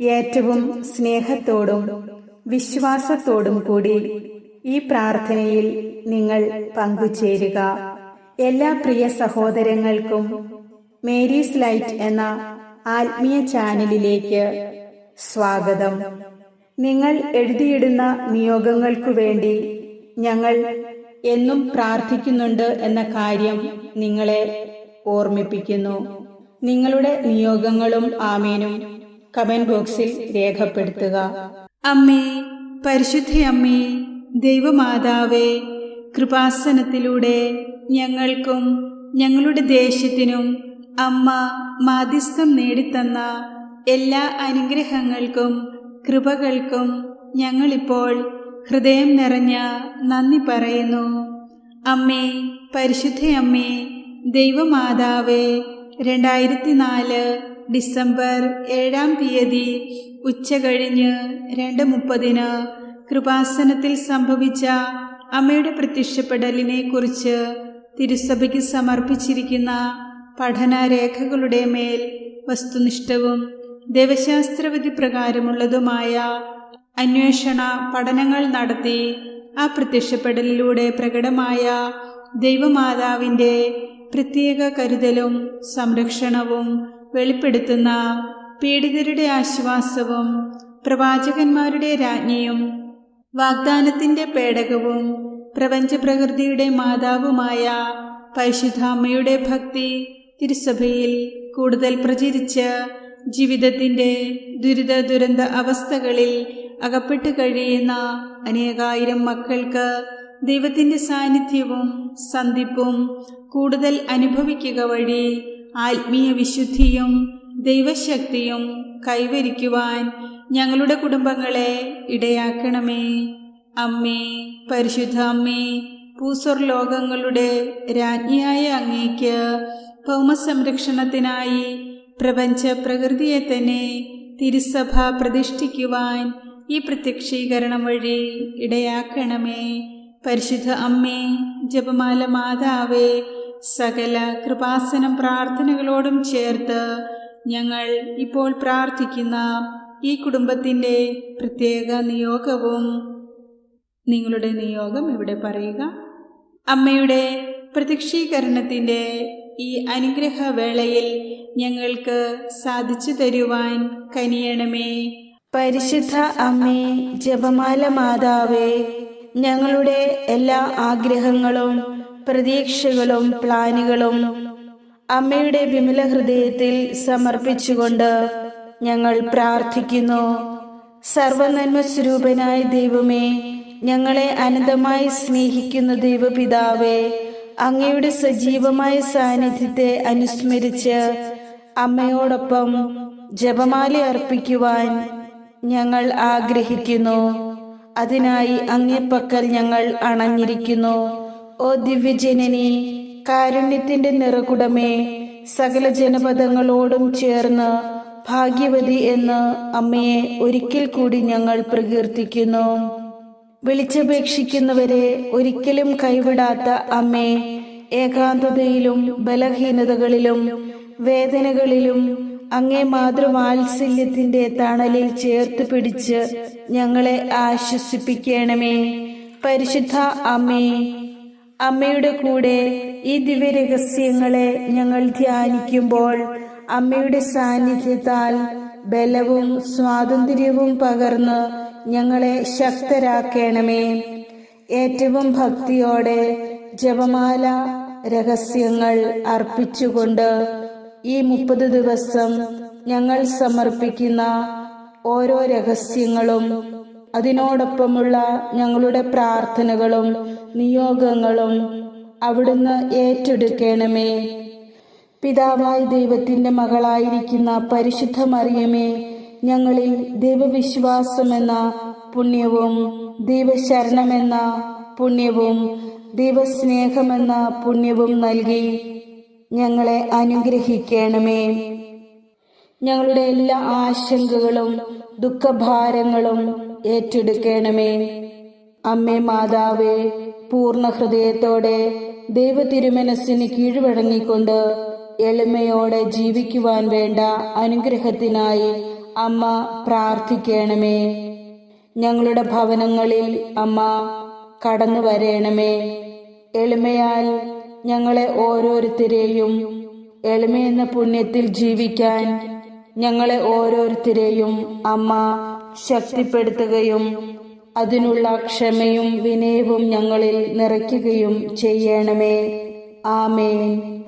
ഏറ്റവും സ്നേഹത്തോടും വിശ്വാസത്തോടും കൂടി ഈ പ്രാർത്ഥനയിൽ നിങ്ങൾ പങ്കുചേരുക. എല്ലാ പ്രിയ സഹോദരങ്ങൾക്കും മേരീസ് ലൈറ്റ് എന്ന ആത്മീയ ചാനലിലേക്ക് സ്വാഗതം. നിങ്ങൾ എഴുതിയിടുന്ന നിയോഗങ്ങൾക്കു വേണ്ടി ഞങ്ങൾ എന്നും പ്രാർത്ഥിക്കുന്നുണ്ട് എന്ന കാര്യം നിങ്ങളെ ഓർമ്മിപ്പിക്കുന്നു. നിങ്ങളുടെ നിയോഗങ്ങളും ആമേനും കമന്റ് ബോക്സിൽ രേഖപ്പെടുത്തുക. അമ്മേ പരിശുദ്ധയമ്മേ ദൈവമാതാവേ കൃപാസനത്തിലൂടെ ഞങ്ങൾക്കും ഞങ്ങളുടെ ദേശത്തിനും അമ്മ മാധ്യസ്ഥം നേടിത്തന്ന എല്ലാ അനുഗ്രഹങ്ങൾക്കും കൃപകൾക്കും ഞങ്ങളിപ്പോൾ ഹൃദയം നിറഞ്ഞ നന്ദി പറയുന്നു. അമ്മേ പരിശുദ്ധയമ്മേ ദൈവമാതാവേ രണ്ടായിരത്തി നാല് ഡിസംബർ ഏഴാം തീയതി ഉച്ച കഴിഞ്ഞ് രണ്ട് മുപ്പതിന് കൃപാസനത്തിൽ സംഭവിച്ച അമ്മയുടെ പ്രത്യക്ഷപ്പെടലിനെ കുറിച്ച് തിരുസഭയ്ക്ക് സമർപ്പിച്ചിരിക്കുന്ന പഠനരേഖകളുടെ മേൽ വസ്തുനിഷ്ഠവും ദേവശാസ്ത്രവിധി പ്രകാരമുള്ളതുമായ അന്വേഷണ പഠനങ്ങൾ നടത്തി ആ പ്രത്യക്ഷപ്പെടലിലൂടെ പ്രകടമായ ദൈവമാതാവിന്റെ പ്രത്യേക കരുതലും സംരക്ഷണവും വെളിപ്പെടുത്തുന്ന പീഡിതരുടെ ആശ്വാസവും പ്രവാചകന്മാരുടെ രാജ്ഞിയും വാഗ്ദാനത്തിന്റെ പേടകവും പ്രപഞ്ചപ്രകൃതിയുടെ മാതാവുമായ പരിശുദ്ധാമ്മയുടെ ഭക്തി തിരുസഭയിൽ കൂടുതൽ പ്രചരിച്ച് ജീവിതത്തിന്റെ ദുരിത ദുരന്ത അവസ്ഥകളിൽ അകപ്പെട്ട് കഴിയുന്ന അനേകായിരം മക്കൾക്ക് ദൈവത്തിന്റെ സാന്നിധ്യവും സന്ധിപ്പും കൂടുതൽ അനുഭവിക്കുക വഴി ആത്മീയ വിശുദ്ധിയും ദൈവശക്തിയും കൈവരിക്കുവാൻ ഞങ്ങളുടെ കുടുംബങ്ങളെ ഇടയാക്കണമേ. അമ്മേ പരിശുദ്ധ അമ്മേ പൂസർ ലോകങ്ങളുടെ രാജ്ഞിയായ അങ്ങേക്ക് ഭൗമസംരക്ഷണത്തിനായി പ്രപഞ്ച പ്രകൃതിയെ തന്നെ തിരുസഭ പ്രതിഷ്ഠിക്കുവാൻ ഈ പ്രത്യക്ഷീകരണം വഴി ഇടയാക്കണമേ. പരിശുദ്ധ അമ്മേ ജപമാല മാതാവേ സകല കൃപാസനം പ്രാർത്ഥനകളോടും ചേർത്ത് ഞങ്ങൾ ഇപ്പോൾ പ്രാർത്ഥിക്കുന്ന ഈ കുടുംബത്തിന്റെ പ്രത്യേക നിയോഗവും നിങ്ങളുടെ നിയോഗം ഇവിടെ പറയുക? അമ്മയുടെ പ്രത്യക്ഷീകരണത്തിന്റെ ഈ അനുഗ്രഹവേളയിൽ ഞങ്ങൾക്ക് സാധിച്ചു തരുവാൻ കനിയണമേ. പരിശുദ്ധ അമ്മേ ജപമാല മാതാവേ ഞങ്ങളുടെ എല്ലാ ആഗ്രഹങ്ങളും പ്രതീക്ഷകളും പ്ലാനുകളും അമ്മയുടെ വിമല ഹൃദയത്തിൽ സമർപ്പിച്ചുകൊണ്ട് ഞങ്ങൾ പ്രാർത്ഥിക്കുന്നു. സർവനന്മ സ്വരൂപനായ ദൈവമേ ഞങ്ങളെ അനന്തമായി സ്നേഹിക്കുന്ന ദൈവപിതാവേ അങ്ങയുടെ സജീവമായ സാന്നിധ്യത്തെ അനുസ്മരിച്ച് അമ്മയോടൊപ്പം ജപമാല അർപ്പിക്കുവാൻ ഞങ്ങൾ ആഗ്രഹിക്കുന്നു. അതിനായി അങ്ങേപ്പക്കൽ ഞങ്ങൾ അണഞ്ഞിരിക്കുന്നു. ഓ ദിവ്യജനനി കാരുണ്യത്തിന്റെ നിറകുടമേ സകല ജനപദങ്ങളോടും ചേർന്ന് ഭാഗ്യവതി എന്ന് അമ്മയെ ഒരിക്കൽ കൂടി ഞങ്ങൾ പ്രകീർത്തിക്കുന്നു. വിളിച്ചപേക്ഷിക്കുന്നവരെ ഒരിക്കലും കൈവിടാത്ത അമ്മേ ഏകാന്തതയിലും ബലഹീനതകളിലും വേദനകളിലും അങ്ങേ മാതൃവാത്സല്യത്തിന്റെ തണലിൽ ചേർത്ത് പിടിച്ച് ഞങ്ങളെ ആശ്വസിപ്പിക്കണമേ. പരിശുദ്ധ അമ്മേ അമ്മയുടെ കൂടെ ഈ ദിവ്യരഹസ്യങ്ങളെ ഞങ്ങൾ ധ്യാനിക്കുമ്പോൾ അമ്മയുടെ സാന്നിധ്യത്താൽ ബലവും സ്വാതന്ത്ര്യവും പകർന്ന് ഞങ്ങളെ ശക്തരാക്കണമേ. ഏറ്റവും ഭക്തിയോടെ ജപമാല രഹസ്യങ്ങൾ അർപ്പിച്ചുകൊണ്ട് ഈ മുപ്പത് ദിവസം ഞങ്ങൾ സമർപ്പിക്കുന്ന ഓരോ രഹസ്യങ്ങളും അതിനോടൊപ്പമുള്ള ഞങ്ങളുടെ പ്രാർത്ഥനകളും നിയോഗങ്ങളും അവിടുന്ന് ഏറ്റെടുക്കണമേ. പിതാവായ ദൈവത്തിന്റെ മകളായിരിക്കുന്ന പരിശുദ്ധ മറിയമേ ഞങ്ങളിൽ ദൈവവിശ്വാസമെന്ന പുണ്യവും ദൈവശരണമെന്ന പുണ്യവും ദൈവസ്നേഹമെന്ന പുണ്യവും നൽകി ഞങ്ങളെ അനുഗ്രഹിക്കണമേ. ഞങ്ങളുടെ എല്ലാ ആശങ്കകളും ദുഃഖഭാരങ്ങളും ഏറ്റെടുക്കണമേ. അമ്മേ മാതാവേ പൂർണ ഹൃദയത്തോടെ ദൈവ തിരുമനസ്സിന് കീഴ്വഴങ്ങിക്കൊണ്ട് എളിമയോടെ ജീവിക്കുവാൻ വേണ്ട അനുഗ്രഹത്തിനായി അമ്മ പ്രാർത്ഥിക്കണമേ. ഞങ്ങളുടെ ഭവനങ്ങളിൽ അമ്മ കടന്നു വരേണമേ. എളിമയാൽ ഞങ്ങളെ ഓരോരുത്തരെയും എളിമയെന്ന പുണ്യത്തിൽ ജീവിക്കാൻ ഞങ്ങളെ ഓരോരുത്തരെയും അമ്മ ശക്തിപ്പെടുത്തുകയും അതിനുള്ള ക്ഷമയും വിനയവും ഞങ്ങളിൽ നിറയ്ക്കുകയും ചെയ്യണമേ. ആമേൻ.